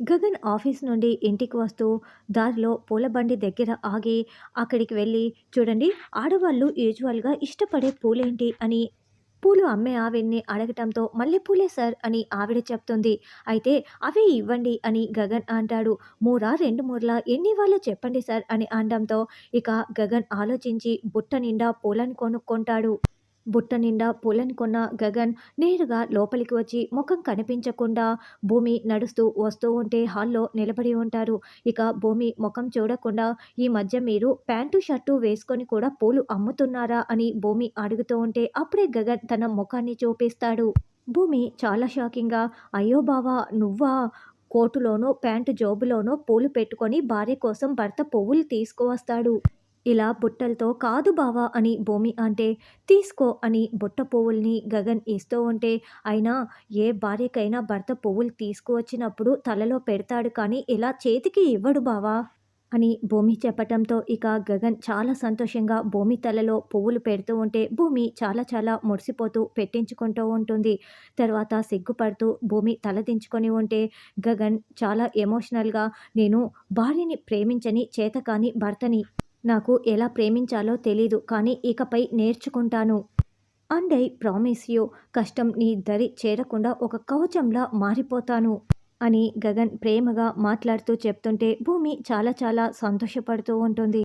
Gagan office నుండి ఇంటికి వస్తూ దారిలో పూల బండి దగ్గర ఆగి అక్కడికి వెళ్ళి చూడండి ఆడవాళ్ళు యూజువల్గా ఇష్టపడే పూలేంటి? అని పూలు అమ్మే ఆవిడ్ని అడగటంతో మల్లెపూలే సార్ అని ఆవిడ చెప్తుంది. అయితే అవే ఇవ్వండి అని గగన్ అంటాడు. మూరా రెండు మూరలా? ఎన్ని వాళ్ళు చెప్పండి సార్ అని అనడంతో ఇక గగన్ ఆలోచించి బుట్ట నిండా పూలను కొనుక్కుంటాడు. బుట్ట నిండా పూలను కొన్న గగన్ నేరుగా లోపలికి వచ్చి ముఖం కనిపించకుండా భూమి నడుస్తూ వస్తూ ఉంటే హాల్లో నిలబడి ఉంటారు. ఇక భూమి ముఖం చూడకుండా ఈ మధ్య మీరు ప్యాంటు షర్టు వేసుకొని కూడా పూలు అమ్ముతున్నారా అని భూమి అడుగుతూ ఉంటే అప్పుడే గగన్ తన ముఖాన్ని చూపిస్తాడు. భూమి చాలా షాకింగ్గా అయ్యో బావా నువ్వా? కోటులోనో ప్యాంటు జోబులోనో పూలు పెట్టుకొని భార్య కోసం భర్త పువ్వులు తీసుకువస్తాడు. ఇలా బుట్టలతో కాదు బావా అని భూమి అంటే తీసుకో అని బుట్ట పువ్వుల్ని గగన్ ఇస్తూ ఉంటే అయినా ఏ భార్యకైనా భర్త పువ్వులు తీసుకువచ్చినప్పుడు తలలో పెడతాడు కానీ ఇలా చేతికి ఇవ్వడు బావా అని భూమి చెప్పటంతో ఇక గగన్ చాలా సంతోషంగా భూమి తలలో పువ్వులు పెడుతూ ఉంటే భూమి చాలా చాలా మురిసిపోతూ పెట్టించుకుంటూ ఉంటుంది. తర్వాత సిగ్గుపడుతూ భూమి తలదించుకొని ఉంటే గగన్ చాలా ఎమోషనల్గా నేను భార్యని ప్రేమించని చేతకాని భర్తని నాకు ఎలా ప్రేమించాలో తెలీదు కానీ ఇకపై నేర్చుకుంటాను. అండ్ ఐ ప్రామిస్ యూ కష్టం నీ దరి చేరకుండా ఒక కవచంలా మారిపోతాను అని గగన్ ప్రేమగా మాట్లాడుతూ చెప్తుంటే భూమి చాలా చాలా సంతోషపడుతూ ఉంటుంది.